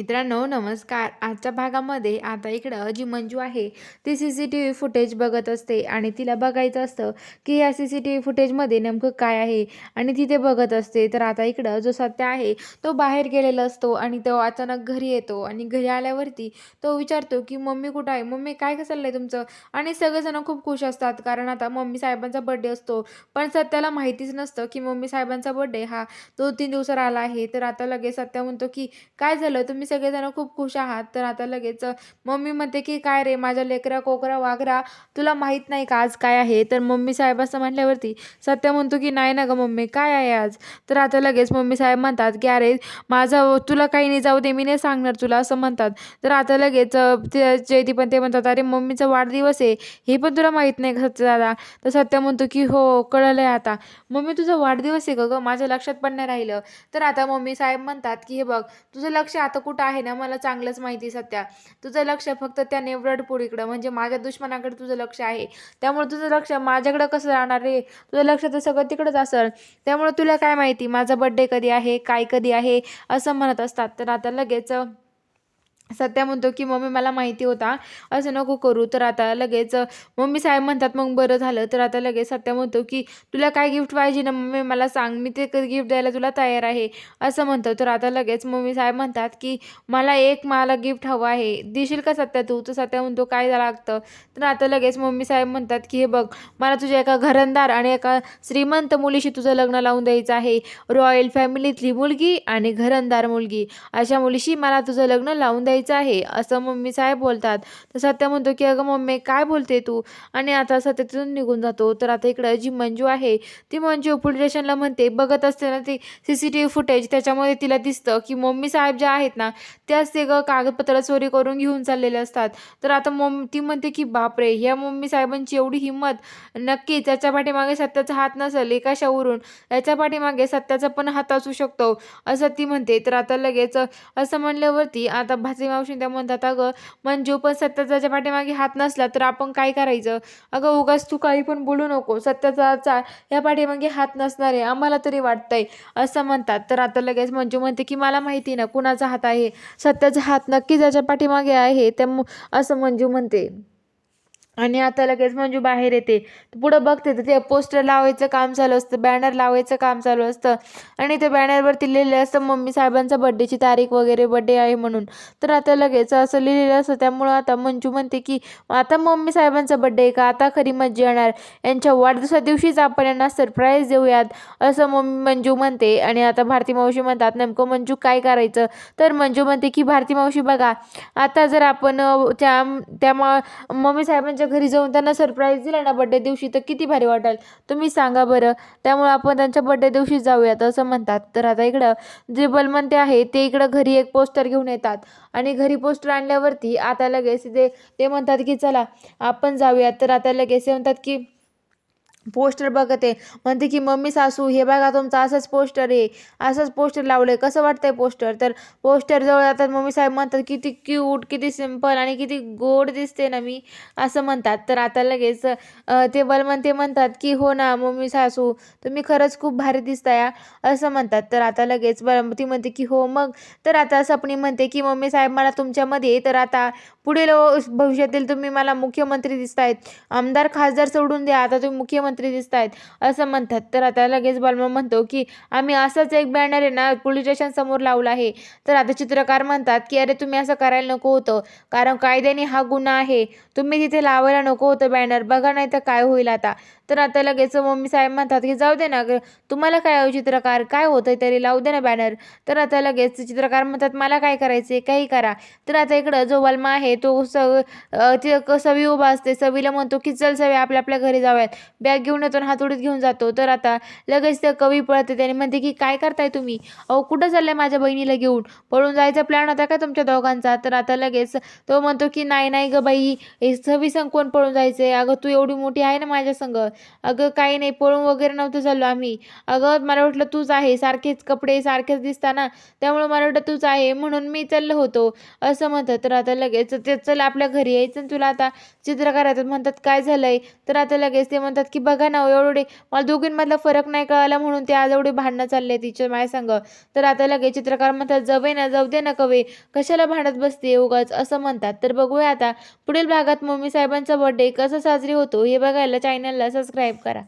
मित्रांनो नमस्कार. आजच्या भागामध्ये आता इकडं जी मंजू आहे ती C C T V footage बघत असते आणि तिला बघायचं असतं की या सी सी टी व्ही फुटेजमध्ये नेमकं काय आहे आणि ती ते बघत असते. तर आता इकडं जो सत्य आहे तो बाहेर गेलेला असतो आणि तो अचानक घरी येतो आणि घरी आल्यावरती तो विचारतो की मम्मी कुठं आहे? मम्मी काय कसं चाललंय तुमचं? आणि सगळेजण खूप खुश असतात. कारण आता मम्मी साहेबांचा बड्डे असतो. पण सत्याला माहितीच नसतं की मम्मी साहेबांचा बड्डे हा दोन तीन दिवसावर आला आहे. तर आता लगेच सत्या म्हणतो की काय झालं? तुम्ही सगळेजण खूप खुश आहात. तर आता लगेच मम्मी म्हणते की काय रे माझ्या लेकरा कोकरा वागरा तुला माहीत नाही का आज काय आहे? तर मम्मी साहेब असं म्हटल्यावरती सत्य म्हणतो की नाही ना गं मम्मी काय आहे आज? तर आता लगेच मम्मी साहेब म्हणतात की अरे माझं तुला काही नाही जाऊ दे मी नाही सांगणार तुला असं म्हणतात. तर आता लगेच ते जयती पण ते म्हणतात अरे मम्मीचा वाढदिवस आहे हे पण तुला माहीत नाही का सत्य दादा? तर सत्य म्हणतो की हो कळलं आहे आता. मम्मी तुझा वाढदिवस आहे ग गं माझ्या लक्षात पण नाही राहिलं. तर आता मम्मी साहेब म्हणतात की हे बघ तुझं लक्ष आता कुठं आहे ना मला चांगलंच माहिती सध्या. तुझं लक्ष फक्त त्या नेवरडपुरीकडं म्हणजे माझ्या दुश्मनाकडे तुझं लक्ष आहे. त्यामुळे तुझं लक्ष माझ्याकडं कसं राहणार रे? तुझं लक्ष तर सगळं तिकडंच असेल. त्यामुळे तुला काय माहिती माझा बड्डे कधी आहे काय कधी आहे असं म्हणत असतात. तर आता लगेच सत्या म्हणतो की मम्मी मला माहिती होता असं नको करू. तर आता लगेच मम्मी साहेब म्हणतात मग बरं झालं. तर आता लगेच सत्या म्हणतो की तुला काय गिफ्ट पाहिजे ना मम्मी? मला सांग मी ते गिफ्ट द्यायला तुला तयार आहे. असं म्हणतो. तर आता लगेच मम्मी साहेब म्हणतात की मला एक मला गिफ्ट हवं आहे. देशील का सत्या तू? तर सत्या म्हणतो काय लागतं? तर आता लगेच मम्मी साहेब म्हणतात की हे बघ मला तुझ्या एका घरंदार आणि एका श्रीमंत मुलीशी तुझं लग्न लावून द्यायचं आहे. रॉयल फॅमिलीतली मुलगी आणि घरंदार मुलगी. अशा मुलीशी मला तुझं लग्न लावून द्यायचं आहे असं मम्मी साहेब बोलतात. तर सत्या म्हणतो की अगं मम्मी काय बोलते तू? आणि आता सत्य तिथून निघून जातो. तर आता इकडं जी मंजू आहे ती मंजू पोलीस स्टेशनला म्हणते बघत असते ना ती C C T V footage त्याच्यामध्ये तिला दिसतं की मम्मी साहेब ज्या आहेत ना त्याच ते ग कागदपत्र चोरी करून घेऊन चाललेले असतात. तर आता मम ती म्हणते की बापरे ह्या मम्मी साहेबांची एवढी हिंमत. नक्कीच त्याच्या पाठीमागे सत्याचा हात नसेल एकाशावरून याच्या पाठीमागे सत्याचा पण हात असू शकतो असं ती म्हणते. तर आता लगेच असं म्हणल्यावरती आता भाजी मावशी त्या म्हणतात अगं मंजू पण सत्याच्या पाठीमागे हात नसला तर आपण काय करायचं? अगं उगाच तू काही पण बोलू नको. सत्याचा या पाठीमागे हात नसणार आहे. आम्हाला तरी वाटतंय. असं म्हणतात. तर आता लगेच मंजू म्हणते की मला माहिती ना कुणाचा हात आहे? सत्याचा हात नक्की ज्याच्या पाठीमागे आहे. त्या असं मंजू म्हणते. आणि आता लगेच मंजू बाहेर येते. पुढं बघते तर ते पोस्टर लावायचं काम चालू असतं बॅनर लावायचं काम चालू असतं. आणि ते बॅनरवरती लिहिलेलं असतं मम्मी साहेबांचा बड्डेची तारीख वगैरे बड्डे आहे म्हणून. तर आता लगेच असं लिहिलेलं असतं त्यामुळं आता मंजू म्हणते की आता मम्मी साहेबांचा बड्डे आहे का? आता खरी मज्जा येणार. यांच्या वाढदिवसा दिवशीच आपण यांना सरप्राईज देऊयात. असं मम्मी मंजू म्हणते. आणि आता भारती मावशी म्हणतात नेमकं मंजू काय करायचं? तर मंजू म्हणते की भारती मावशी बघा आता जर आपण त्या त्या मम्मी साहेबांच्या घरी जाऊन त्यांना सरप्राईज दिला ना बड्डे दिवशी तर किती भारी वाटेल. तुम्ही सांगा बरं. त्यामुळे आपण त्यांच्या बड्डे दिवशी जाऊयात असं म्हणतात. तर आता इकडं जे बलमंते आहे ते इकडं घरी एक पोस्टर घेऊन येतात. आणि घरी पोस्टर आणल्यावरती आता लगेच ते ते म्हणतात की चला आपण जाऊयात. तर आता लगेच ते म्हणतात की पोस्टर बघत. आहे म्हणते की मम्मी सासू हे बघा तुमचं असंच पोस्टर आहे. असंच पोस्टर लावलं आहे कसं वाटतंय पोस्टर? तर पोस्टर जवळ जातात. मम्मी साहेब म्हणतात किती क्यूट किती सिंपल आणि किती गोड दिसते ना मी. असं म्हणतात. तर आता लगेच अं, ते म्हणतात की हो ना मम्मी सासू तुम्ही खरंच खूप भारी दिसताय असं म्हणतात. तर आता लगेच बल ती म्हणते की हो मग? तर आता सपनी म्हणते की मम्मी साहेब मला तुमच्यामध्ये तर आता पुढील भविष्यातील तुम्ही मला मुख्यमंत्री दिसतायत. आमदार खासदार सोडून द्या. आता तुम्ही मुख्यमंत्री दिसतायत. असं म्हणतात. तर आता लगेच बलमा म्हणतो की आम्ही असाच एक बॅनर आहे ना पोलीस स्टेशन समोर लावला आहे. तर आता चित्रकार म्हणतात की अरे तुम्ही असं करायला नको होतं. कारण कायद्याने हा गुन्हा आहे. तुम्ही तिथे लावायला नको होतं बॅनर बघा नाही तर काय होईल आता. तर आता लगेच मम्मी साहेब म्हणतात की जाऊ दे ना तुम्हाला काय हो चित्रकार? काय होतंय तरी लावू दे ना बॅनर तर आता लगेच चित्रकार म्हणतात मला काय करायचं काही करा. तर आता इकडं जो वल्मा आहे तो सव ते सवी उभा असते. सवीला म्हणतो की चल सवी आपल्या आपल्या घरी जाऊयात. बॅग घेऊन येतो आणि हातोडीत घेऊन जातो. तर आता लगेच त्या कवी पळते त्याने म्हणते की काय करताय तुम्ही? अहो कुठं चाललंय माझ्या बहिणीला घेऊन? पळून जायचा प्लॅन होता का तुमच्या दोघांचा? तर आता लगेच तो म्हणतो की नाही नाही ग बाई हे सवी संग कोण पळून जायचंय? अगं तू एवढी मोठी आहे ना माझ्या संग. अगं काही नाही पळून वगैरे नव्हतं चाललो आम्ही. अगं मला वाटलं तूच आहे सारखेच कपडे सारखेच दिसताना त्यामुळे मला वाटलं तूच आहे म्हणून मी चाललो होतो. असं म्हणतात. तर आता लगेच ते चल आपल्या घरी यायचं तुला आता. चित्र करायचं म्हणतात काय झालंय? तर आता लगेच ते म्हणतात की बघा ना एवढे मला दोघींमधला फरक नाही कळाला म्हणून ते आज एवढे भांडणं चालले तिच्या माय संग. तर आता लगेच चित्रकार म्हणतात जवे ना जाऊ दे ना कवे कशाला भांडत बसते उगाच? असं म्हणतात. तर बघूया आता पुढील भागात मम्मी साहेबांचा बर्थडे कसा साजरी होतो हे बघायला चॅनलला सबस्क्राईब करा.